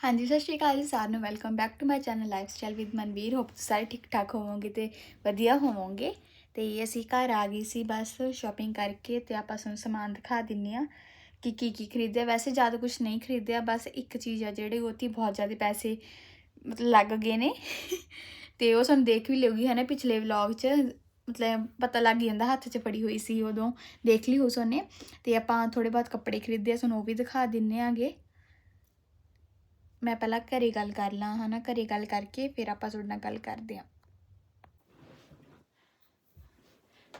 ਹਾਂਜੀ, ਸਤਿ ਸ਼੍ਰੀ ਅਕਾਲ ਜੀ ਸਾਰਿਆਂ ਨੂੰ। Welcome back to my channel life style with Manveer hope ਤੁਸੀਂ ਸਾਰੇ ਠੀਕ ਠਾਕ ਹੋਵੋਗੇ ਤੇ ਵਧੀਆ ਹੋਵੋਗੇ। ਤੇ ਅਸੀਂ ਘਰ ਆ ਗਈ ਸੀ ਬਸ ਸ਼ਾਪਿੰਗ ਕਰਕੇ ਤੇ ਆਪਾਂ ਤੁਹਾਨੂੰ ਸਮਾਨ ਦਿਖਾ ਦਿੰਨੇ ਆ ਕਿ ਕੀ ਕੀ ਖਰੀਦਿਆ। ਵੈਸੇ ਜ਼ਿਆਦਾ ਕੁਝ ਨਹੀਂ ਖਰੀਦਿਆ, ਬਸ ਇੱਕ ਚੀਜ਼ ਆ ਜਿਹੜੀ ਉਹਤੀ ਬਹੁਤ ਜ਼ਿਆਦਾ ਪੈਸੇ ਮਤਲਬ ਲੱਗ ਗਏ ਨੇ। ਤੇ ਉਹ ਸਾਨੂੰ ਦੇਖ ਵੀ ਲਿਓਗੀ ਹੈ ਨਾ ਪਿਛਲੇ ਵਲੌਗ 'ਚ ਮਤਲਬ ਪਤਾ ਲੱਗ ਜਾਂਦਾ ਹੱਥ 'ਚ ਫੜੀ ਹੋਈ ਸੀ ਉਦੋਂ। ਦੇਖ ਲਈ ਹੋ ਸੋਨੇ। ਤੇ ਆਪਾਂ ਥੋੜੇ ਬਹੁਤ ਕੱਪੜੇ ਖਰੀਦੇ ਆ, ਤੁਹਾਨੂੰ ਉਹ ਵੀ ਦਿਖਾ ਦਿੰਨੇ ਆਗੇ। ਮੈਂ ਪਹਿਲਾਂ ਘਰੇ ਗੱਲ ਕਰ ਲਾਂ, ਹਨਾ? ਘਰੇ ਗੱਲ ਕਰਕੇ ਫਿਰ ਆਪਾਂ ਤੁਹਾਡੇ ਨਾਲ ਗੱਲ ਕਰਦੇ ਹਾਂ।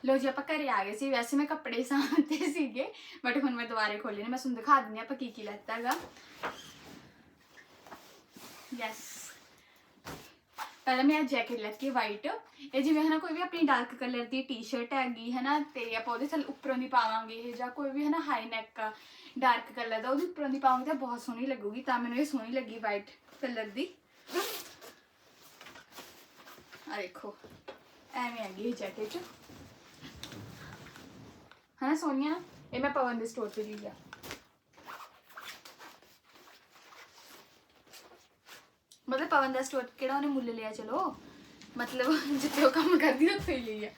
ਲੋ ਜੀ, ਆਪਾਂ ਘਰੇ ਆ ਗਏ ਸੀ। ਵੈਸੇ ਮੈਂ ਕੱਪੜੇ ਸਾਂਭਤੇ ਸੀਗੇ ਬਟ ਹੁਣ ਮੈਂ ਦੁਬਾਰੇ ਖੋਲੇ ਨੇ। ਮੈਂ ਤੁਹਾਨੂੰ ਦਿਖਾ ਦਿੰਦੀ ਹਾਂ ਆਪਾਂ ਕੀ ਕੀ ਲੈਤਾ ਹੈਗਾ। ਯੈਸ ਪਹਿਲਾਂ ਮੈਂ ਜੈਕਟ ਲੈਤੀ ਵਾਈਟ ਇਹ ਜਿਵੇਂ ਹਨਾ ਕੋਈ ਵੀ ਆਪਣੀ ਡਾਰਕ ਕਲਰ ਦੀ ਟੀ-ਸ਼ਰਟ ਹੈਗੀ ਹਨਾ ਤੇ ਆਪਾਂ ਉਹਦੇ ਥੱਲੇ ਉੱਪਰੋਂ ਦੀ ਪਾਵਾਂਗੇ ਇਹ ਜਾਂ ਕੋਈ ਵੀ ਹਨਾ ਹਾਈ ਨੈਕ ਡਾਰਕ ਕਲਰ ਦਾ ਉਹਦੇ ਉੱਪਰੋਂ ਦੀ ਪਾਵਾਂਗੇ ਤਾਂ ਬਹੁਤ ਸੋਹਣੀ ਲੱਗੂਗੀ, ਤਾਂ ਮੈਨੂੰ ਇਹ ਸੋਹਣੀ ਲੱਗੀ ਵਾਈਟ ਕਲਰ ਦੀ। ਆ ਦੇਖੋ, ਐਵੇਂ ਹੈਗੀ ਇਹ ਜੈਕਟ ਹਨਾ ਸੋਹਣੀਆ ਇਹ ਮੈਂ ਪਵਨ ਦੇ ਸਟੋਰ ਤੇ ਲਈ ਆ। ਮਤਲਬ ਪਵਨ ਦਾ ਸਟੋਰ ਕਿਹੜਾ ਉਹਨੇ ਮੁੱਲ ਲਿਆ, ਚਲੋ। ਮਤਲਬ ਜਿੱਥੇ ਉਹ ਕੰਮ ਕਰਦੀ, ਉੱਥੇ ਹੀ ਲਈ ਆ।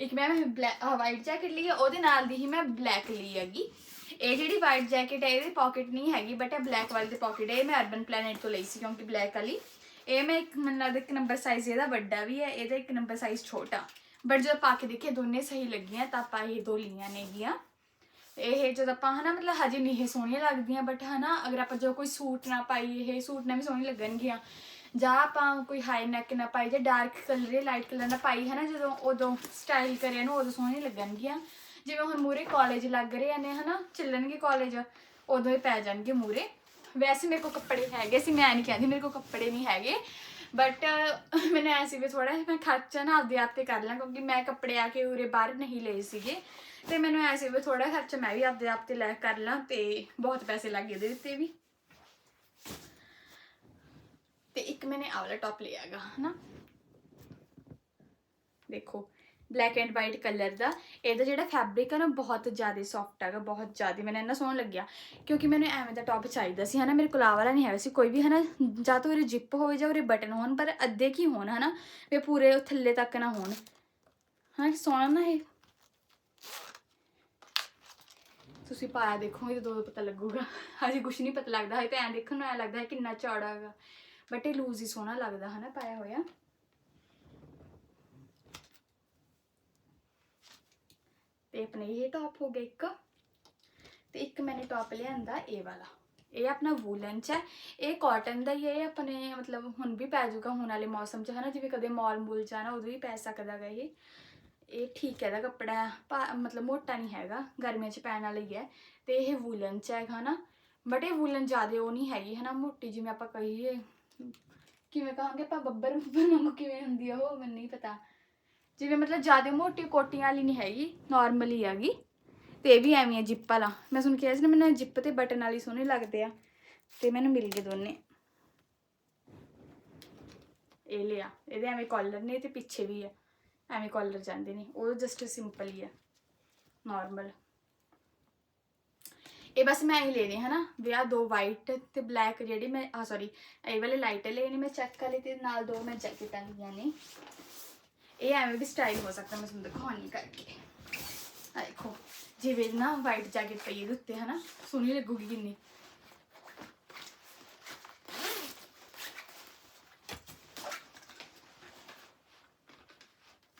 ਇੱਕ ਮੈਂ ਬਲੈਕ ਵਾਈਟ ਜੈਕਟ ਲਈ ਆ, ਉਹਦੇ ਨਾਲ ਦੀ ਹੀ ਮੈਂ ਬਲੈਕ ਲਈ ਹੈਗੀ। ਇਹ ਜਿਹੜੀ ਵਾਈਟ ਜੈਕਟ ਹੈ, ਇਹਦੀ ਪਾਕਟ ਨਹੀਂ ਹੈਗੀ ਬਟ ਇਹ ਬਲੈਕ ਵਾਲੀ ਦੀ ਪਾਕਟ ਹੈ। ਇਹ ਮੈਂ ਅਰਬਨ ਪਲੈਨਟ ਤੋਂ ਲਈ ਸੀ, ਕਿਉਂਕਿ ਬਲੈਕ ਵਾਲੀ। ਇਹ ਮੈਂ ਇੱਕ, ਮੈਨੂੰ ਲੱਗਦਾ ਇੱਕ ਨੰਬਰ ਸਾਈਜ਼ ਇਹਦਾ ਵੱਡਾ ਵੀ ਹੈ, ਇਹਦਾ ਇੱਕ ਨੰਬਰ ਸਾਈਜ਼ ਛੋਟਾ। ਬਟ ਜਦੋਂ ਪਾ ਕੇ ਦੇਖੇ ਦੋਨੇ ਸਹੀ ਲੱਗੀਆਂ, ਤਾਂ ਆਪਾਂ ਇਹ ਦੋ ਲਈਆਂ ਨੇਗੀਆਂ। ਇਹ ਜਦ ਆਪਾਂ ਹਨਾ, ਮਤਲਬ ਹਜੇ ਨਹੀਂ ਇਹ ਸੋਹਣੀਆਂ ਲੱਗਦੀਆਂ ਬਟ ਹਨਾ, ਅਗਰ ਆਪਾਂ ਜੋ ਕੋਈ ਸੂਟ ਨਾ ਪਾਈ, ਇਹ ਸੂਟ ਨਾਲ ਵੀ ਸੋਹਣੀ ਲੱਗਣਗੀਆਂ। ਜਾਂ ਆਪਾਂ ਕੋਈ ਹਾਈ ਨੈਕ ਨਾ ਪਾਈ, ਜਾਂ ਡਾਰਕ ਕਲਰ ਜਾਂ ਲਾਈਟ ਕਲਰ ਨਾ ਪਾਈ, ਹਨਾ, ਜਦੋਂ ਉਦੋਂ ਸਟਾਈਲ ਕਰਿਆ ਨੂੰ ਉਦੋਂ ਸੋਹਣੀ ਲੱਗਣਗੀਆਂ। ਜਿਵੇਂ ਹੁਣ ਮੂਰੇ ਕਾਲਜ ਲੱਗ ਰਹੇ ਨੇ, ਹਨਾ, ਚੱਲਣਗੇ ਕਾਲਜ ਉਦੋਂ ਹੀ ਪੈ ਜਾਣਗੇ ਮੂਰੇ ਵੈਸੇ ਮੇਰੇ ਕੋਲ ਕੱਪੜੇ ਹੈਗੇ ਸੀ, ਮੈਂ ਨਹੀਂ ਕਹਿੰਦੀ ਮੇਰੇ ਕੋਲ ਕੱਪੜੇ ਨਹੀਂ ਹੈਗੇ। ਬਟ ਮੈਨੂੰ ਐਸੀ ਵੀ ਥੋੜਾ ਮੈਂ ਖਰਚਾ ਨਾ ਆਪਦੇ ਆਪ ਤੇ ਕਰ ਲਾਂ, ਕਿਉਂਕਿ ਮੈਂ ਕੱਪੜੇ ਆ ਕੇ ਉਰੇ ਬਾਹਰ ਨਹੀਂ ਲਏ ਸੀਗੇ। ਤੇ ਮੈਨੂੰ ਐਸੀ ਵੀ ਥੋੜਾ ਖਰਚਾ ਮੈਂ ਵੀ ਆਪਦੇ ਆਪ ਤੇ ਲੈ ਕਰ ਲਾਂ ਤੇ ਬਹੁਤ ਪੈਸੇ ਲੱਗ ਗਏ ਇਹਦੇ ਉੱਤੇ ਵੀ। ਤੇ ਇੱਕ ਮੈਨੇ ਆਹ ਵਾਲਾ ਟੌਪ ਲਿਆਗਾ ਹਨਾ? ਦੇਖੋ ਬਲੈਕ ਐਂਡ ਵਾਈਟ ਕਲਰ ਦਾ। ਇਹਦਾ ਜਿਹੜਾ ਫੈਬਰਿਕ ਹੈ ਨਾ, ਬਹੁਤ ਜ਼ਿਆਦਾ ਸੌਫਟ ਹੈਗਾ, ਬਹੁਤ ਜ਼ਿਆਦਾ। ਮੈਨੂੰ ਇੰਨਾ ਸੋਹਣਾ ਲੱਗਿਆ, ਕਿਉਂਕਿ ਮੈਨੂੰ ਐਵੇਂ ਦਾ ਟੌਪ ਚਾਹੀਦਾ ਸੀ, ਹਨਾ। ਮੇਰੇ ਕੋਲ ਆ ਵਾਲਾ ਨਹੀਂ ਹੈ ਸੀ, ਕੋਈ ਵੀ, ਹਨਾ। ਜਾਂ ਤਾਂ ਉਹਦੇ ਜਿੱਪ ਹੋਵੇ ਜਾਂ ਉਹਦੇ ਬਟਨ ਹੋਣ, ਪਰ ਅੱਧੇ ਕੀ ਹੋਣ, ਹਨਾ। ਵੀ ਪੂਰੇ ਥੱਲੇ ਤੱਕ ਨਾ ਹੋਣ। ਹਾਂ ਸੋਹਣਾ ਨਾ ਇਹ। ਤੁਸੀਂ ਪਾਇਆ ਦੇਖੋਗੇ ਤਾਂ ਦੋ ਪਤਾ ਲੱਗੂਗਾ। ਹਜੇ ਕੁਝ ਨਹੀਂ ਪਤਾ ਲੱਗਦਾ, ਹਜੇ ਤਾਂ ਐਂ ਦੇਖਣ ਨੂੰ ਐਂ ਲੱਗਦਾ ਹੈ ਕਿੰਨਾ ਚੌੜਾ ਹੈਗਾ। ਬਟ ਇਹ ਲੂਜ਼ ਹੀ ਸੋਹਣਾ ਲੱਗਦਾ, ਹਨਾ, ਪਾਇਆ ਹੋਇਆ। ਤੇ ਆਪਣੇ ਇਹ ਟੌਪ ਹੋ ਗਿਆ ਇੱਕ। ਤੇ ਇੱਕ ਮੈंने ਟੌਪ ਲਿਆਂਦਾ ਇਹ ਵਾਲਾ। ਇਹ ਆਪਣਾ ਵੂਲਨ ਚ ਹੈ। ਇਹ ਕਾਟਨ ਦਾ ਹੀ ਹੈ, ਇਹ ਆਪਣੇ ਮਤਲਬ ਹੁਣ ਵੀ ਪੈ ਜਾਊਗਾ, ਹੁਣ ਵਾਲੇ ਮੌਸਮ ਚ, ਹਨਾ? ਜਿਵੇਂ ਕਦੇ ਮਾਲ ਮੂਲ ਜਾਣਾ, ਉਦੋਂ ਵੀ ਪੈ ਸਕਦਾ ਗਾ ਇਹ। ਇਹ ਠੀਕ ਹੈ ਦਾ ਕੱਪੜਾ ਮਤਲਬ ਮੋਟਾ ਨਹੀਂ ਹੈਗਾ, ਗਰਮੀਆਂ ਚ ਪੈਣ ਵਾਲਾ ਹੀ ਹੈ। ਤੇ ਇਹ ਵੂਲਨ ਚ ਹੈਗਾ ਨਾ ਬਟ ਇਹ ਵੂਲਨ ਜ਼ਿਆਦਾ ਉਹ ਨਹੀਂ ਹੈਗੀ, ਹਨਾ? ਮੋਟੀ ਜਿਵੇਂ ਆਪਾਂ ਕਹੀਏ, ਕਿਵੇਂ ਕਹਾਂਗੇ ਆਪਾਂ? ਬੱਬਰ ਬੱਬਰ ਵਾਂਗੂ ਕਿਵੇਂ ਹੁੰਦੀ ਆ ਉਹ, ਮੈਨੂੰ ਨਹੀਂ ਪਤਾ। ਜਿਵੇਂ ਮਤਲਬ ਜ਼ਿਆਦਾ ਮੋਟੀ ਕੋਟੀਆਂ ਵਾਲੀ ਨਹੀਂ ਹੈਗੀ ਨਾਰਮਲ ਹੀ ਹੈਗੀ। ਤੇ ਇਹ ਵੀ ਐਵੇਂ ਹੈ ਜਿੱਪ ਵਾਲਾ। ਮੈਂ ਤੁਹਾਨੂੰ ਕਿਹਾ ਸੀ ਨਾ, ਮੈਨੂੰ ਜਿੱਪ ਤੇ ਬਟਨ ਵਾਲੀ ਸੋਹਣੇ ਲੱਗਦੇ ਆ। ਤੇ ਮੈਨੂੰ ਮਿਲ ਗਏ ਦੋਨੇ। ਇਹ ਲਿਆ। ਇਹਦੇ ਐਵੇਂ ਕਾਲਰ ਨੇ ਤੇ ਪਿੱਛੇ ਵੀ ਆ। ਐਵੇਂ ਕਾਲਰ ਜਾਂਦੇ ਨੇ। ਉਹ ਜਸਟ ਸਿੰਪਲ ਹੀ ਆ। ਨਾਰਮਲ ਇਹ ਬਸ ਮੈਂ ਹੀ ਲੈਣੇ ਹਨਾ ਵਿਆਹ ਦੋ ਵਾਈਟ ਤੇ ਬਲੈਕ ਜਿਹੜੇ ਮੈਂ ਆ ਸੌਰੀ ਇਹ ਵਾਲੇ ਲਾਈਟ ਵਾਲੇ ਨੇ ਮੈਂ ਚੈੱਕ ਵਾਲੇ ਤੇ ਨਾਲ ਦੋ ਮੈਂ ਜੈਕਟਾਂ ਲਈਆਂ ਨੇ। ਇਹ ਐਵੇਂ ਵੀ ਸਟਾਈਲ ਹੋ ਸਕਦਾ ਮੈਂ ਤੁਹਾਨੂੰ ਦਿਖਾਉਣੀ ਕਰਕੇ ਆ ਦੇਖੋ ਜਿਵੇਂ ਨਾ ਵਾਈਟ ਜੈਕਟ ਪਈ ਇਹਦੇ ਉੱਤੇ ਹਨਾ ਸੋਹਣੀ ਲੱਗੂਗੀ ਕਿੰਨੀ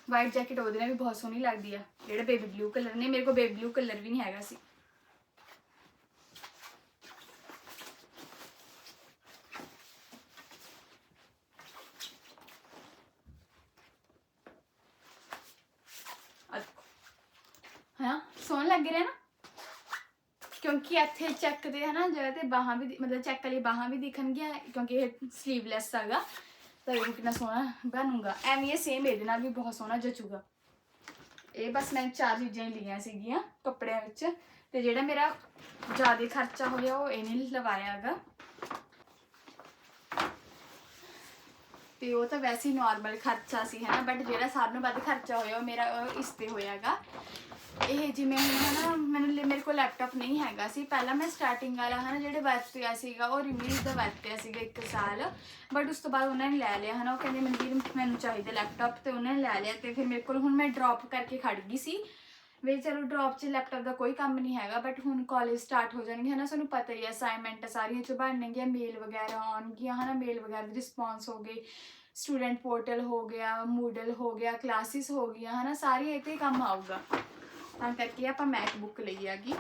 ਵਾਈਟ ਜੈਕਟ ਉਹਦੇ ਨਾਲ ਵੀ ਬਹੁਤ ਸੋਹਣੀ ਲੱਗਦੀ ਆ ਜਿਹੜਾ ਬੇਬੀ ਬਲੂ ਕਲਰ ਨੇ ਮੇਰੇ ਕੋਲ ਬੇਬੀ ਬਲੂ ਕਲਰ ਵੀ ਨਹੀਂ ਹੈਗਾ ਸੀ ਆ ਦੇਖੋ ਹਾਂ ਸੋਹਣਾ ਲੱਗ ਰਿਹਾ ਨਾ। ਕਿਉਂਕਿ ਇੱਥੇ ਚੈੱਕ ਦੇ ਹਨਾ ਜਗ੍ਹਾ ਤੇ ਬਾਹਾਂ ਵੀ ਮਤਲਬ ਚੈੱਕ ਵਾਲੀ ਬਾਹਾਂ ਵੀ ਦਿਖਣਗੀਆਂ, ਕਿਉਂਕਿ ਇਹ ਸਲੀਵਲੈਸ ਹੈਗਾ। ਤਾਂ ਇਹ ਕਿੰਨਾ ਸੋਹਣਾ ਬਣੂਗਾ। ਐਵੇਂ ਇਹ ਸੇਮ ਇਹਦੇ ਨਾਲ ਵੀ ਬਹੁਤ ਸੋਹਣਾ ਜਚੂਗਾ। ਇਹ ਬਸ ਮੈਂ ਚਾਰ ਚੀਜ਼ਾਂ ਹੀ ਲਈਆਂ ਸੀਗੀਆਂ ਕੱਪੜਿਆਂ ਵਿੱਚ। ਤੇ ਜਿਹੜਾ ਮੇਰਾ ਜ਼ਿਆਦਾ ਖਰਚਾ ਹੋਇਆ ਉਹ ਇਹਨੇ ਲਵਾਇਆ ਹੈਗਾ। ਤੇ ਉਹ ਤਾਂ ਵੈਸੇ ਹੀ ਨਾਰਮਲ ਖਰਚਾ ਸੀ ਹੈ ਨਾ ਬਟ ਜਿਹੜਾ ਸਭ ਨੂੰ ਵੱਧ ਖਰਚਾ ਹੋਇਆ, ਉਹ ਮੇਰਾ ਇਸ ਤੇ ਹੋਇਆਗਾ ਇਹ ਜਿਵੇਂ ਹੁਣ ਹਨਾ, ਮੈਨੂੰ ਲੇ- ਮੇਰੇ ਕੋਲ ਲੈਪਟਾਪ ਨਹੀਂ ਹੈਗਾ ਸੀ। ਪਹਿਲਾਂ ਮੈਂ ਸਟਾਰਟਿੰਗ ਵਾਲਾ ਹਨਾ, ਜਿਹੜੇ ਵਰਤਿਆ ਸੀਗਾ, ਉਹ ਰਿਮੀਜ਼ ਦਾ ਵਰਤਿਆ ਸੀਗਾ ਇੱਕ ਸਾਲ। ਬਟ ਉਸ ਤੋਂ ਬਾਅਦ ਉਹਨਾਂ ਨੇ ਲੈ ਲਿਆ ਹਨਾ, ਉਹ ਕਹਿੰਦੇ ਮਨਵੀਰ ਮੈਨੂੰ ਚਾਹੀਦਾ ਲੈਪਟਾਪ ਤੇ ਉਹਨਾਂ ਨੇ ਲੈ ਲਿਆ ਤੇ ਫਿਰ ਮੇਰੇ ਕੋਲ ਹੁਣ ਮੈਂ ਡ੍ਰੌਪ ਕਰਕੇ ਖੜ ਗਈ ਸੀ। ਵੀ ਚਲੋ ਡ੍ਰੌਪ 'ਚ ਲੈਪਟਾਪ ਦਾ ਕੋਈ ਕੰਮ ਨਹੀਂ ਹੈਗਾ ਬਟ ਹੁਣ ਕਾਲਜ ਸਟਾਰਟ ਹੋ ਜਾਣਗੇ ਹਨਾ ਸਾਨੂੰ ਪਤਾ ਹੀ ਹੈ ਅਸਾਈਨਮੈਂਟ ਸਾਰੀਆਂ ਚ ਬਣਨਗੀਆਂ ਮੇਲ ਵਗੈਰਾ ਆਉਣਗੀਆਂ ਹਨਾ ਮੇਲ ਵਗੈਰਾ ਦੇ ਰਿਸਪੌਂਸ ਹੋ ਗਏ। ਸਟੂਡੈਂਟ ਪੋਰਟਲ ਹੋ ਗਿਆ ਮੂਡਲ ਹੋ ਗਿਆ ਕਲਾਸਿਸ ਹੋ ਗਈਆਂ ਹਨਾ, ਸਾਰੀਆਂ ਇਹ ਤੇ ਹੀ ਕੰਮ ਆਊਗਾ। ਤਾਂ ਕਰਕੇ ਆਪਾਂ ਮੈਕਬੁੱਕ ਲਈ ਆਗੀ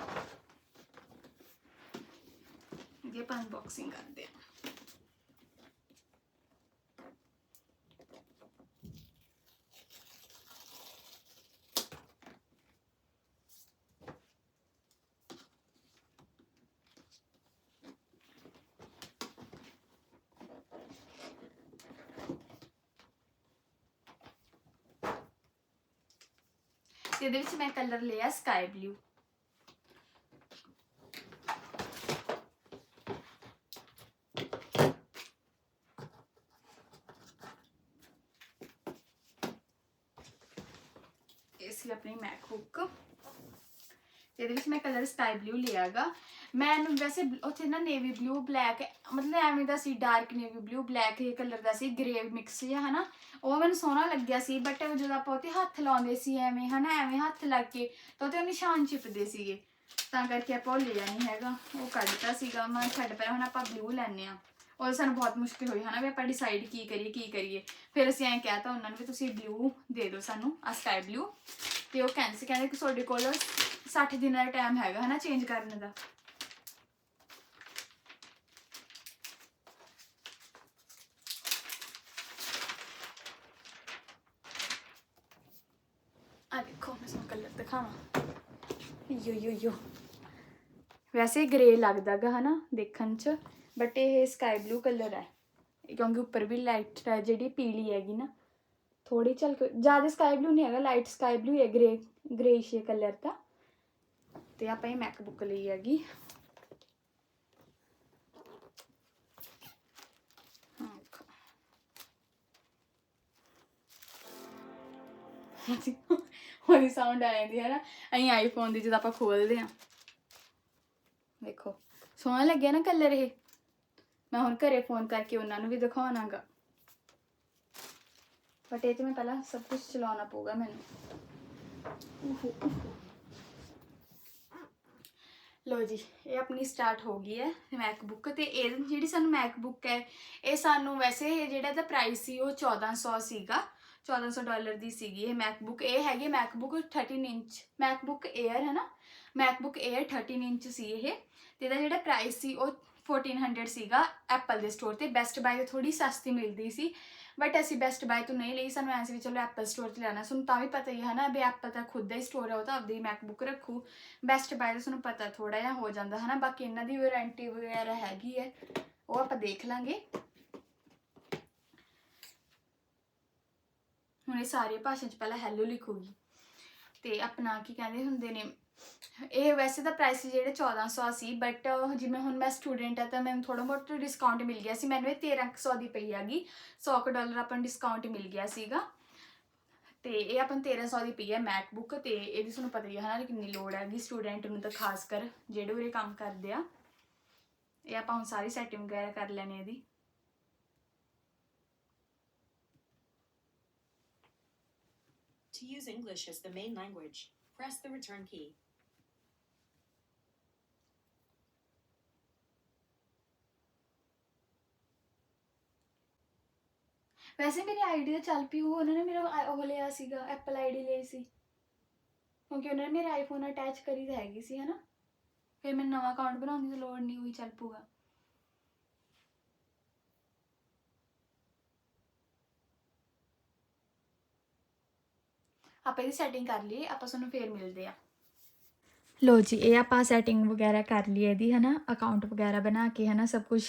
ਜੇ ਆਪਾਂ ਅਨਬਾਕਸਿੰਗ ਕਰਦੇ ਹਾਂ। ਤੇ ਇਹਦੇ ਵਿੱਚ ਮੈਂ ਕਲਰ ਲਿਆ ਸਕਾਈ ਬਲੂ ਇਹ ਸੀ ਆਪਣੀ ਮੈਕਬੁੱਕ ਤੇ ਇਹਦੇ ਵਿੱਚ ਮੈਂ ਕਲਰ ਸਕਾਈ ਬਲੂ ਲਿਆਗਾ ਮੈਨੂੰ ਵੈਸੇ ਉੱਥੇ ਨਾ ਨੇਵੀ ਬਲੂ ਬਲੈਕ ਮਤਲਬ ਐਵੇਂ ਦਾ ਸੀ ਡਾਰਕ ਨੇਵੀ ਬਲੂ ਬਲੈਕ ਇਹ ਕਲਰ ਦਾ ਸੀ ਗ੍ਰੇ ਮਿਕਸ ਜਿਹਾ, ਹਨਾ? ਉਹ ਮੈਨੂੰ ਸੋਹਣਾ ਲੱਗਿਆ ਸੀ ਬਟ ਜਦੋਂ ਆਪਾਂ ਉੱਤੇ ਹੱਥ ਲਾਉਂਦੇ ਸੀ ਐਵੇਂ, ਹਨਾ? ਐਵੇਂ ਹੱਥ ਲੱਗ ਕੇ, ਤਾਂ ਉਹਤੇ ਉਹ ਨਿਸ਼ਾਨ ਚਿਪਦੇ ਸੀਗੇ। ਤਾਂ ਕਰਕੇ ਆਪਾਂ ਉਹ ਲਿਆ ਨਹੀਂ ਹੈਗਾ। ਉਹ ਕੱਢਤਾ ਸੀਗਾ, ਮੈਂ ਛੱਡ ਪਿਆ ਹੁਣ ਆਪਾਂ ਬਲੂ ਲੈਣੇ ਆ ਉਹ ਸਾਨੂੰ ਬਹੁਤ ਮੁਸ਼ਕਿਲ ਹੋਈ, ਹਨਾ? ਵੀ ਆਪਾਂ ਡਿਸਾਈਡ ਕੀ ਕਰੀਏ ਕੀ ਕਰੀਏ। ਫਿਰ ਅਸੀਂ ਐਂ ਕਹਿਤਾ ਉਹਨਾਂ ਨੂੰ ਵੀ ਤੁਸੀਂ ਬਲੂ ਦੇ ਦਿਓ ਸਾਨੂੰ, ਆ ਸਕਾਈ ਬਲੂ ਤੇ ਉਹ ਕਹਿੰਦੇ ਸੀ, ਕਹਿੰਦੇ ਕਿ ਤੁਹਾਡੇ ਕੋਲ 60 ਦਿਨਾਂ ਦਾ ਟਾਈਮ ਹੈਗਾ, ਹਨਾ ਚੇਂਜ ਕਰਨ ਦਾ ਆ ਦੇਖੋ ਮੈਂ ਤੁਹਾਨੂੰ ਕਲਰ ਦਿਖਾਵਾਂ। ਯੋ ਯੋ ਯੋ ਵੈਸੇ ਗ੍ਰੇ ਲੱਗਦਾਗਾ ਹਨਾ ਦੇਖਣ ਚ ਬਟ ਇਹ ਸਕਾਈ ਬਲੂ ਕਲਰ ਹੈ। ਕਿਉਂਕਿ ਉੱਪਰ ਵੀ ਲਾਈਟ ਹੈ, ਜਿਹੜੀ ਪੀਲੀ ਹੈਗੀ ਨਾ। ਥੋੜੀ ਚਲ ਜ਼ਿਆਦਾ ਸਕਾਈ ਬਲੂ ਨਹੀਂ ਹੈਗਾ ਲਾਈਟ ਸਕਾਈ ਬਲੂ ਹੈ ਗ੍ਰੇ ਗ੍ਰੇਸ਼ ਕਲਰ ਦਾ। ਤੇ ਆਪਾਂ ਇਹ ਮੈਕਬੁੱਕ ਲਈ ਹੈਗੀ। ਹੋਰੀ ਸਾਊਂਡ ਆ ਜਾਂਦੀ ਹੈ ਨਾ। ਅਸੀਂ ਆਈਫੋਨ ਦੀ ਜਦੋਂ ਆਪਾਂ ਖੋਲਦੇ ਆ ਦੇਖੋ ਸੋਹਣਾ ਲੱਗਿਆ ਨਾ ਕਲਰ ਇਹ। ਮੈਂ ਹੁਣ ਘਰੇ ਫੋਨ ਕਰਕੇ ਉਹਨਾਂ ਨੂੰ ਵੀ ਦਿਖਾਉਣਾਗਾ। ਬਟ ਇਹ ਤੇ ਮੈਂ ਪਹਿਲਾਂ ਸਭ ਕੁਝ ਚਲਾਉਣਾ ਪਊਗਾ ਮੈਨੂੰ। ਲੋ ਜੀ ਇਹ ਆਪਣੀ ਸਟਾਰਟ ਹੋ ਗਈ ਹੈ ਮੈਕਬੁੱਕ ਤੇ। ਇਹ ਜਿਹੜੀ ਸਾਨੂੰ ਮੈਕਬੁੱਕ ਹੈ ਇਹ ਸਾਨੂੰ ਵੈਸੇ ਜਿਹੜਾ ਇਹਦਾ ਪ੍ਰਾਈਸ ਸੀ ਉਹ 1400 ਸੀਗਾ। 1400 ਡਾਲਰ ਦੀ ਸੀਗੀ ਇਹ ਮੈਕਬੁੱਕ ਇਹ ਹੈਗੀ ਮੈਕਬੁੱਕ 13 ਇੰਚ ਮੈਕਬੁੱਕ 에ਅਰ ਹੈ ਨਾ ਮੈਕਬੁੱਕ 에ਅਰ 13 ਇੰਚ ਸੀ ਇਹ ਤੇ ਇਹਦਾ ਜਿਹੜਾ ਪ੍ਰਾਈਸ ਸੀ ਉਹ 1400 ਸੀਗਾ ਐਪਲ ਦੇ ਸਟੋਰ ਤੇ ਬੈਸਟ ਬਾਏ ਤੇ ਥੋੜੀ ਸਸਤੀ ਮਿਲਦੀ ਸੀ ਬਟ ਅਸੀਂ ਬੈਸਟ ਬਾਏ ਤੋਂ ਨਹੀਂ ਲਈ ਸਾਨੂੰ ਐਂ ਸੀ ਵੀ ਚਲੋ ਐਪਲ ਸਟੋਰ ਤੇ ਲੈਣਾ ਸਾਨੂੰ ਤਾਂ ਵੀ ਪਤਾ ਹੀ ਹੈ ਨਾ ਵੀ ਐਪਲ ਤਾਂ ਖੁਦ ਦਾ ਹੀ ਸਟੋਰ ਹੈ ਉਹ ਤਾਂ ਆਪਦੀ ਮੈਕਬੁੱਕ ਰੱਖੂ ਬੈਸਟ ਬਾਏ ਦਾ ਸਾਨੂੰ ਪਤਾ ਥੋੜਾ ਜਿਹਾ ਹੋ ਜਾਂਦਾ ਹੈ ਨਾ ਬਾਕੀ ਇਹਨਾਂ ਦੀ ਵਾਰੰਟੀ ਵਗੈਰਾ ਹੈਗੀ ਹੈ ਉਹ ਆਪਾਂ ਦੇਖ ਲਾਂਗੇ ਹੁਣ ਇਹ ਸਾਰੀ ਭਾਸ਼ਾ ਚ ਪਹਿਲਾਂ ਹੈਲੋ ਲਿਖੂਗੀ। ਤੇ ਆਪਣਾ ਕੀ ਕਹਿੰਦੇ ਹੁੰਦੇ ਨੇ, ਇਹ ਵੈਸੇ ਤਾਂ ਪ੍ਰਾਈਸ ਜਿਹੜੇ 1400 ਸੀ ਬਟ ਜਿਵੇਂ ਹੁਣ ਮੈਂ ਸਟੂਡੈਂਟ ਆ ਤਾਂ ਮੈਨੂੰ ਥੋੜਾ ਬਹੁਤ ਡਿਸਕਾਊਂਟ ਮਿਲ ਗਿਆ ਸੀ। ਮੈਨੂੰ ਇਹ 1300 ਦੀ ਪਈ ਹੈਗੀ। 100 ਡਾਲਰ ਆਪਾਂ ਨੂੰ ਡਿਸਕਾਊਂਟ ਮਿਲ ਗਿਆ ਸੀਗਾ। ਤੇ ਇਹ ਆਪਾਂ ਨੂੰ 1300 ਦੀ ਪਈ ਹੈ ਮੈਕਬੁੱਕ ਤੇ ਇਹਦੀ ਤੁਹਾਨੂੰ ਪਤਾ ਹੀ ਹੈ ਨਾ ਕਿੰਨੀ ਲੋੜ ਹੈਗੀ ਸਟੂਡੈਂਟ ਨੂੰ ਤਾਂ ਖਾਸ ਕਰ ਜਿਹੜੇ ਉਰੇ ਕੰਮ ਕਰਦੇ ਆ। ਇਹ ਆਪਾਂ ਹੁਣ ਸਾਰੀ ਸੈਟਿੰਗ ਵਗੈਰਾ ਕਰ ਲੈਣੀ ਇਹਦੀ। To use English as the main language, press the return key. ਵੈਸੇ ਮੇਰੀ ਆਈਡੀ ਤਾਂ ਚੱਲ ਪਈ ਉਹ ਉਹਨਾਂ ਨੇ ਮੇਰਾ ਆਈ- ਉਹ ਲਿਆ ਸੀਗਾ ਐਪਲ ਆਈਡੀ ਲਈ ਸੀ ਕਿਉਂਕਿ ਉਹਨਾਂ ਨੇ ਮੇਰਾ ਆਈਫੋਨ ਅਟੈਚ ਕਰੀ ਤਾਂ ਹੈਗੀ ਸੀ ਹਨਾ ਫਿਰ ਮੈਨੂੰ ਨਵਾਂ ਅਕਾਊਂਟ ਬਣਾਉਣ ਦੀ ਲੋੜ ਨਹੀਂ ਹੋਈ ਚੱਲ ਪੂਗਾ ਆਪਾਂ ਇਹਦੀ ਸੈਟਿੰਗ ਕਰ ਲਈਏ, ਆਪਾਂ ਤੁਹਾਨੂੰ ਫੇਰ ਮਿਲਦੇ ਆ ਲੋ ਜੀ, ਇਹ ਆਪਾਂ ਸੈਟਿੰਗ ਵਗੈਰਾ ਕਰ ਲਈ ਇਹਦੀ, ਹਨਾ? ਅਕਾਊਂਟ ਵਗੈਰਾ ਬਣਾ ਕੇ, ਹਨਾ? ਸਭ ਕੁਝ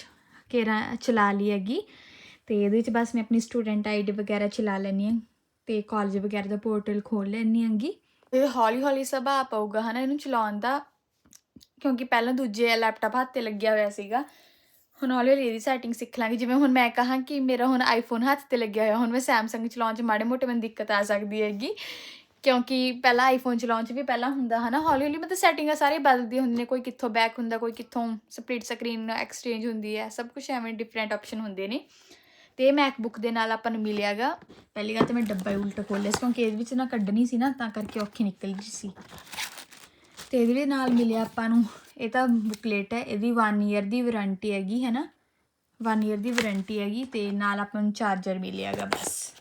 ਕੇਰਾ ਚਲਾ ਲਈ ਹੈਗੀ। ਤੇ ਇਹਦੇ ਵਿੱਚ ਬਸ ਮੈਂ ਆਪਣੀ ਸਟੂਡੈਂਟ ਆਈਡੀ ਵਗੈਰਾ ਚਲਾ ਲੈਣੀ ਹੈ। ਤੇ ਕਾਲਜ ਵਗੈਰਾ ਦਾ ਪੋਰਟਲ ਖੋਲ ਲੈਣੀ ਹੈਗੀ। ਇਹ ਹੌਲੀ ਹੌਲੀ ਸੁਭਾਅ ਪਊਗਾ, ਹਨਾ? ਇਹਨੂੰ ਚਲਾਉਣ ਦਾ। ਕਿਉਂਕਿ ਪਹਿਲਾਂ ਦੂਜੇ ਲੈਪਟਾਪ ਹੱਥ ਤੇ ਲੱਗਿਆ ਹੋਇਆ ਸੀਗਾ। ਹੁਣ ਹੌਲੀ ਹੌਲੀ ਇਹਦੀ ਸੈਟਿੰਗ ਸਿੱਖ ਲਾਂਗੇ। ਜਿਵੇਂ ਹੁਣ ਮੈਂ ਕਹਾਂ ਕਿ ਮੇਰਾ ਹੁਣ ਆਈਫੋਨ ਹੱਥ ਤੇ ਲੱਗਿਆ ਹੋਇਆ, ਹੁਣ ਮੈਂ ਸੈਮਸੰਗ ਚਲਾਉਣ 'ਚ ਮਾੜੇ ਮੋਟੇ ਮੈਨੂੰ ਦਿੱਕਤ ਆ ਸਕਦੀ ਹੈਗੀ। ਕਿਉਂਕਿ ਪਹਿਲਾਂ ਆਈਫੋਨ ਚਲਾਉਣ 'ਚ ਵੀ ਪਹਿਲਾਂ ਹੁੰਦਾ ਹਨਾ, ਹੌਲੀ ਹੌਲੀ ਮਤਲਬ ਸੈਟਿੰਗਾਂ ਸਾਰੇ ਬਦਲਦੀ ਹੁੰਦੀਆਂ ਨੇ, ਕੋਈ ਕਿੱਥੋਂ ਬੈਕ ਹੁੰਦਾ, ਕੋਈ ਕਿੱਥੋਂ ਸਪਲਿਟ ਸਕਰੀਨ ਐਕਸਚੇਂਜ ਹੁੰਦੀ ਹੈ, ਸਭ ਕੁਝ ਐਵੇਂ ਡਿਫਰੈਂਟ ਆਪਸ਼ਨ ਹੁੰਦੇ ਨੇ। ਤੇ ਇਹ ਮੈਕਬੁੱਕ ਦੇ ਨਾਲ ਆਪਾਂ ਨੂੰ ਮਿਲਿਆਗਾ। ਪਹਿਲੀ ਗੱਲ ਤਾਂ ਮੈਂ ਡੱਬਾ ਹੀ ਉਲਟ ਖੋਲ੍ਹਿਆ ਸੀ, ਕਿਉਂਕਿ ਇਹਦੇ ਵਿੱਚ ਨਾ ਕੱਢਣੀ ਸੀ ਨਾ, ਤਾਂ ਕਰਕੇ ਔਖੀ ਨਿਕਲ ਗਈ ਸੀ। ਤੇ ਇਹਦੇ ਨਾਲ ਮਿਲਿਆ ਆਪਾਂ ਨੂੰ ਇਹ ਤਾਂ ਬੁਕਲੇਟ ਹੈ, ਇਹਦੀ 1 ਈਅਰ ਦੀ ਵਾਰੰਟੀ ਹੈਗੀ, ਹੈ ਨਾ? 1 ਈਅਰ ਦੀ ਵਾਰੰਟੀ ਹੈਗੀ ਤੇ ਨਾਲ ਆਪਾਂ ਨੂੰ ਚਾਰਜਰ ਮਿਲਿਆਗਾ ਬਸ।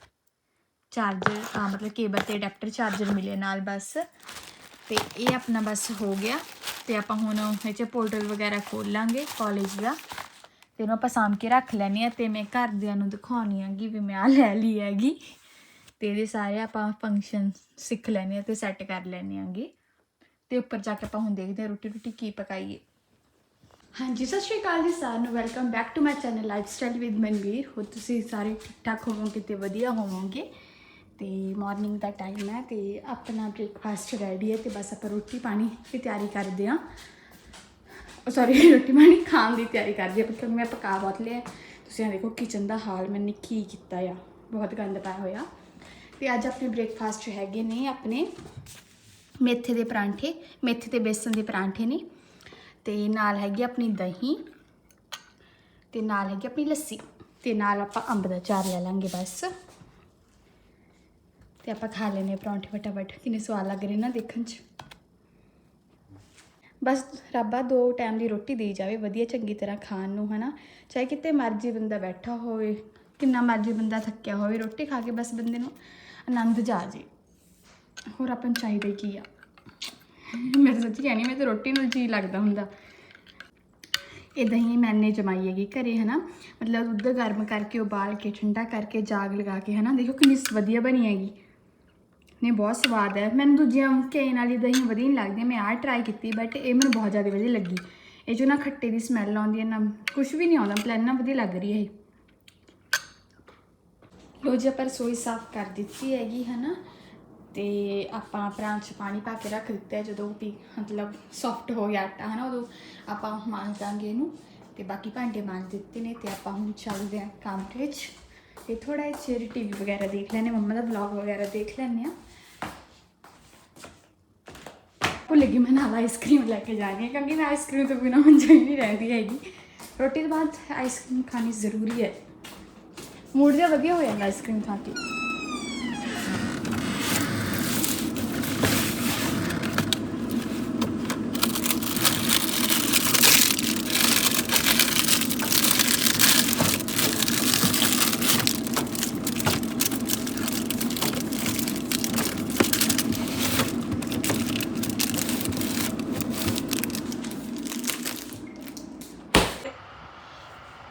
ਚਾਰਜਰ ਆ ਮਤਲਬ ਕੇਬਲ ਤੇ ਅਡਾਪਟਰ ਚਾਰਜਰ ਮਿਲੇ ਨਾਲ ਬਸ। ਤੇ ਇਹ ਆਪਣਾ ਬਸ ਹੋ ਗਿਆ ਤੇ ਆਪਾਂ ਹੁਣ ਇਹ 'ਚ ਪੋਰਟਲ ਵਗੈਰਾ ਖੋਲ ਲਾਂਗੇ ਕਾਲਜ ਦਾ। ਤੇ ਉਹਨੂੰ ਆਪਾਂ ਸਾਂਭ ਕੇ ਰੱਖ ਲੈਣੀ ਆ ਤੇ ਮੈਂ ਘਰਦਿਆਂ ਨੂੰ ਦਿਖਾਉਣੀ ਆਗੀ ਵੀ ਮੈਂ ਆ ਲੈ ਲਈ ਹੈਗੀ। ਤੇ ਇਹਦੇ ਸਾਰੇ ਆਪਾਂ ਫੰਕਸ਼ਨ ਸਿੱਖ ਲੈਣੇ ਆ ਤੇ ਸੈੱਟ ਕਰ ਲੈਣੇ ਆਂਗੇ ਤੇ ਉੱਪਰ ਜਾ ਕੇ ਆਪਾਂ ਹੁਣ ਦੇਖਦੇ ਹਾਂ ਰੋਟੀ ਰੋਟੀ ਕੀ ਪਕਾਈਏ। ਹਾਂਜੀ, ਸਤਿ ਸ਼੍ਰੀ ਅਕਾਲ ਜੀ ਸਾਰਿਆਂ ਨੂੰ। Welcome back to my channel life style with Manveer ਹੋ ਤੁਸੀਂ ਸਾਰੇ ਠੀਕ ਠਾਕ ਹੋਵੋਗੇ ਤੇ ਵਧੀਆ ਹੋਵੋਗੇ? ਤੇ ਮਾਰਨਿੰਗ ਦਾ ਟਾਈਮ ਹੈ ਤੇ ਆਪਣਾ ਬ੍ਰੇਕਫਾਸਟ ਰੈਡੀ ਹੈ ਤੇ ਬਸ ਆਪਾਂ ਰੋਟੀ ਪਾਣੀ ਦੀ ਤਿਆਰੀ ਕਰਦੇ ਹਾਂ। ਸੌਰੀ ਰੋਟੀ ਪਾਣੀ ਖਾਣ ਦੀ ਤਿਆਰੀ ਕਰਦੇ ਹਾਂ, ਕਿਉਂਕਿ ਮੈਂ ਪਕਾ ਬਹੁਤ ਲਿਆ। ਤੁਸੀਂ ਆ ਦੇਖੋ ਕਿਚਨ ਦਾ ਹਾਲ ਮੈਨੇ ਕੀ ਕੀਤਾ ਆ। ਬਹੁਤ ਗੰਦ ਪਾਇਆ ਹੋਇਆ। ਤੇ ਅੱਜ ਆਪਣੇ ਬ੍ਰੇਕਫਾਸਟ ਹੈਗੇ ਨੇ ਆਪਣੇ ਮੇਥੇ ਦੇ ਪਰਾਂਠੇ, ਮੇਥੇ ਤੇ ਬੇਸਨ ਦੇ ਪਰਾਂਠੇ ਨੇ। ਤੇ ਨਾਲ ਹੈਗੀ ਆਪਣੀ ਦਹੀਂ, ਤੇ ਨਾਲ ਹੈਗੀ ਆਪਣੀ ਲੱਸੀ, ਤੇ ਨਾਲ ਆਪਾਂ ਅੰਬ ਦਾ ਚਾਰ ਲੈ ਲਾਂਗੇ ਬਸ। ਤੇ ਆਪਾਂ ਖਾ ਲੈਨੇ ਪਰੌਂਠੇ ਫਟਾਫਟ, ਕਿੰਨੇ ਸਵਾਦ ਲੱਗ ਰਹੇ ਨਾ ਦੇਖਣ 'ਚ। ਬਸ ਰੱਬਾ ਦੋ ਟਾਈਮ ਦੀ ਰੋਟੀ ਦੇ ਜਾਵੇ, ਵਧੀਆ ਚੰਗੀ ਤਰ੍ਹਾਂ ਖਾਣ ਨੂੰ, ਹਨਾ। ਚਾਹੇ ਕਿਤੇ ਮਰਜ਼ੀ ਬੰਦਾ ਬੈਠਾ ਹੋਵੇ, ਕਿੰਨਾ ਮਰਜ਼ੀ ਬੰਦਾ ਥੱਕਿਆ ਹੋਵੇ, ਰੋਟੀ ਖਾ ਕੇ ਬਸ ਬੰਦੇ ਨੂੰ ਆਨੰਦ ਜਾ ਜੇ। ਹੋਰ ਆਪਾਂ ਨੂੰ ਚਾਹੀਦਾ ਕੀ ਆ? ਮੈਂ ਤਾਂ ਸੱਚੀ ਕਹਿੰਦੀ ਮੈਂ ਤਾਂ ਰੋਟੀ ਨਾਲ ਜੀ ਲੱਗਦਾ ਹੁੰਦਾ। ਇਦਾਂ ਹੀ ਮੈਨੇ ਜਮਾਈ ਹੈਗੀ ਘਰੇ, ਹਨਾ? ਮਤਲਬ ਦੁੱਧ ਗਰਮ ਕਰਕੇ, ਉਬਾਲ ਕੇ, ਠੰਡਾ ਕਰਕੇ, ਜਾਗ ਲਗਾ ਕੇ, ਹਨਾ? ਦੇਖੋ ਕਿੰਨੀ ਵਧੀਆ ਬਣੀ ਹੈਗੀ। ਨੇ ਬਹੁਤ ਸਵਾਦ ਹੈ। ਮੈਨੂੰ ਦੂਜੀਆਂ ਕੇਨ ਵਾਲੀ ਦਹੀਂ ਵਧੀਆ ਨਹੀਂ ਲੱਗਦੀ ਮੈਂ ਆਹ ਟਰਾਈ ਕੀਤੀ ਬਟ ਇਹ ਮੈਨੂੰ ਬਹੁਤ ਜ਼ਿਆਦਾ ਵਧੀਆ ਲੱਗੀ। ਇਹ ਜੋ ਨਾ ਖੱਟੇ ਦੀ ਸਮੈਲ ਆਉਂਦੀ ਹੈ ਨਾ ਕੁਝ ਵੀ ਨਹੀਂ ਆਉਂਦਾ। ਮਤਲਬ ਨਾ ਵਧੀਆ ਲੱਗ ਰਹੀ ਹੈ ਇਹ। ਲੋ ਜੀ, ਆਪਾਂ ਰਸੋਈ ਸਾਫ਼ ਕਰ ਦਿੱਤੀ ਹੈਗੀ, ਹਨਾ? ਤੇ ਆਪਾਂ ਪਰਾਂ 'ਚ ਪਾਣੀ ਪਾ ਕੇ ਰੱਖ ਦਿੱਤਾ ਹੈ ਜਦੋਂ ਵੀ ਮਤਲਬ ਸੌਫਟ ਹੋ ਗਿਆ ਆਟਾ, ਹਨਾ ਉਦੋਂ ਆਪਾਂ ਮਾਂਜ ਦਾਂਗੇ ਇਹਨੂੰ ਤੇ ਬਾਕੀ ਭਾਂਡੇ ਮਾਂਜ ਦਿੱਤੇ ਨੇ ਤੇ ਆਪਾਂ ਹੁਣ ਚੱਲਦੇ ਹਾਂ ਕੰਮ ਤੇ ਵਿੱਚ ਤੇ ਥੋੜਾ ਜਿਹਾ ਚਿਰ ਟੀਵੀ ਵਗੈਰਾ ਦੇਖ ਲੈਣੇ ਮੰਮਾ ਦਾ ਵਲੌਗ ਵਗੈਰਾ ਦੇਖ ਲੈਣੇ ਆ ਭੁੱਲ ਗਈ ਮੈਂ ਨਾਲ ਆਈਸਕ੍ਰੀਮ ਲੈ ਕੇ ਜਾਣੀ ਹੈ ਕਿਉਂਕਿ ਮੈਂ ਆਈਸਕ੍ਰੀਮ ਤੋਂ ਬਿਨਾਂ ਹੁਣ ਜਾਈ ਨਹੀਂ ਰਹਿੰਦੀ ਹੈਗੀ। ਰੋਟੀ ਤੋਂ ਬਾਅਦ ਆਈਸਕ੍ਰੀਮ ਖਾਣੀ ਜ਼ਰੂਰੀ ਹੈ। ਮੂਡ ਜਿਹਾ ਵਧੀਆ ਹੋ ਜਾਂਦਾ ਆਈਸਕ੍ਰੀਮ ਖਾ ਕੇ।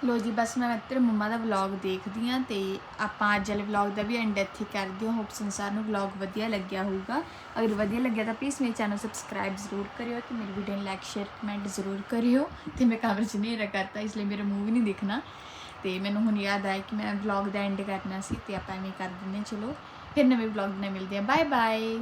ਲੋ ਜੀ, ਬਸ ਮੈਂ ਮਿੱਤਰ ਮੰਮਾ ਦਾ ਵਲੌਗ ਦੇਖਦੀ ਆ ਤੇ ਆਪਾਂ ਅੱਜ ਵਾਲੇ ਵਲੌਗ ਦਾ ਵੀ ਐਂਡ ਇੱਥੇ ਕਰਦੇ ਹਾਂ ਹੋਪ ਸੰਸਾਰ ਨੂੰ ਵਲੌਗ ਵਧੀਆ ਲੱਗਿਆ ਹੋਊਗਾ। ਅਗਰ ਵਧੀਆ ਲੱਗਿਆ ਤਾਂ ਪਲੀਜ਼ ਮੇਰੇ ਚੈਨਲ ਸਬਸਕ੍ਰਾਈਬ ਜ਼ਰੂਰ ਕਰਿਓ ਤੇ ਮੇਰੀ ਵੀਡੀਓ ਨੂੰ ਲਾਈਕ ਸ਼ੇਅਰ ਕਮੈਂਟ ਜ਼ਰੂਰ ਕਰਿਓ। ਤੇ ਮੈਂ ਕਵਰ 'ਚ ਨਹੀਂ ਕਰਤਾ, ਇਸ ਲਈ ਮੇਰਾ ਮੂੰਹ ਵੀ ਨਹੀਂ ਦਿਖਣਾ। ਤੇ ਮੈਨੂੰ ਹੁਣ ਯਾਦ ਆਇਆ ਕਿ ਮੈਂ ਵਲੌਗ ਦਾ ਐਂਡ ਕਰਨਾ ਸੀ ਤੇ ਆਪਾਂ ਐਵੇਂ ਕਰ ਦਿੰਦੇ ਹਾਂ ਚਲੋ, ਫਿਰ ਨਵੇਂ ਵਲੌਗ ਨਾਲ ਮਿਲਦੇ ਆ। Bye bye